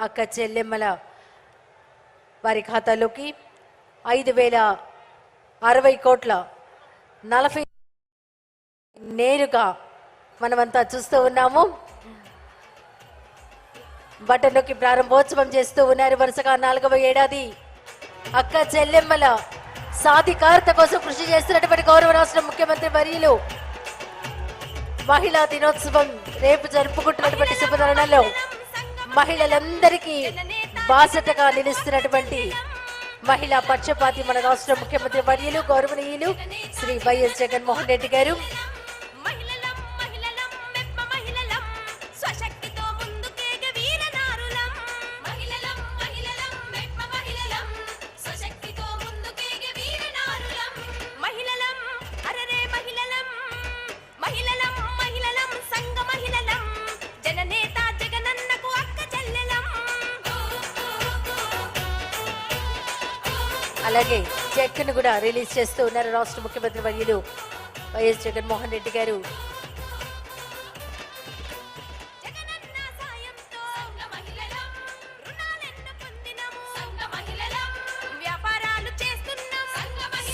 అక్క చెల్లెమ్మల వారి ఖాతాలోకి ఐదు వేల అరవై కోట్ల నలభై నేరుగా మనమంతా చూస్తూ ఉన్నాము. బటన్ ప్రారంభోత్సవం చేస్తూ ఉన్నారు. వరుసగా నాలుగవ ఏడాది. అక్క చెల్లెమ్మల సాధికారత కోసం కృషి చేస్తున్నటువంటి గౌరవ రాష్ట్ర ముఖ్యమంత్రి వర్యులు. మహిళా దినోత్సవం రేపు జరుపుకుంటున్నటువంటి శుభతరుణంలో మహిళలందరికీ బాసటగా నిలుస్తున్నటువంటి మహిళా పక్షపాతి మన రాష్ట్ర ముఖ్యమంత్రి వర్యులు గౌరవనీయులు శ్రీ వైఎస్ జగన్మోహన్ రెడ్డి గారు. అలాగే చెక్ను కూడా రిలీజ్ చేస్తూ ఉన్నారు రాష్ట్ర ముఖ్యమంత్రి వర్యులు వైఎస్ జగన్మోహన్ రెడ్డి గారు.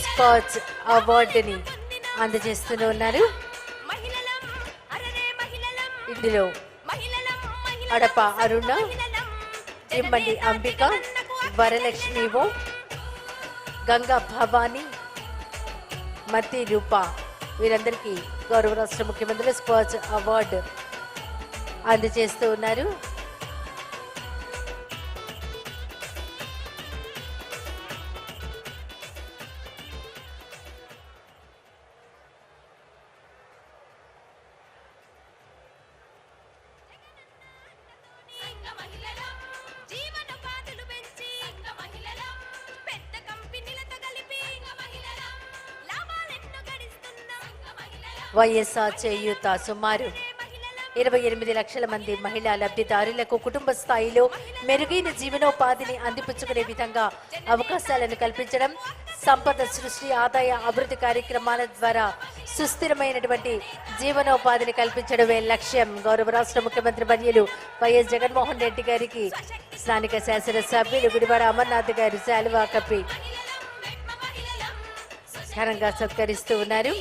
స్కాచ్ అవార్డుని అందజేస్తూ ఉన్నారు. ఇందులో అడప అరుణ ఇమ్మండి అంబిక వరలక్ష్మి ఓ గంగా భవాని మతి రూప. వీరందరికీ గౌరవ రాష్ట్ర ముఖ్యమంత్రి స్కాచ్ అవార్డు అందజేస్తూ ఉన్నారు. వైఎస్ఆర్ చేయూత సుమారు ఇరవై ఎనిమిది లక్షల మంది మహిళా లబ్ధిదారులకు కుటుంబ స్థాయిలో మెరుగైన జీవనోపాధిని అందిపుచ్చుకునే విధంగా అవకాశాలను కల్పించడం సంపద సృష్టి ఆదాయ అభివృద్ధి కార్యక్రమాల ద్వారా సుస్థిరమైనటువంటి జీవనోపాధిని కల్పించడమే లక్ష్యం. గౌరవ రాష్ట్ర ముఖ్యమంత్రి వర్యులు వైఎస్ జగన్మోహన్ రెడ్డి గారికి స్థానిక శాసనసభ్యులు గుడివాడ అమర్నాథ్ గారు శాలువా కప్పి ఘనంగా సత్కరిస్తూ ఉన్నారు.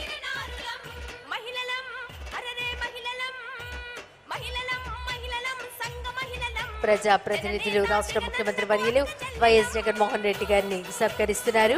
ప్రజాప్రతినిధులు ప్రజా ప్రతినిధులు రాష్ట్ర ముఖ్యమంత్రి వర్యులు వైఎస్ జగన్మోహన్ రెడ్డి గారిని సత్కరిస్తున్నారు.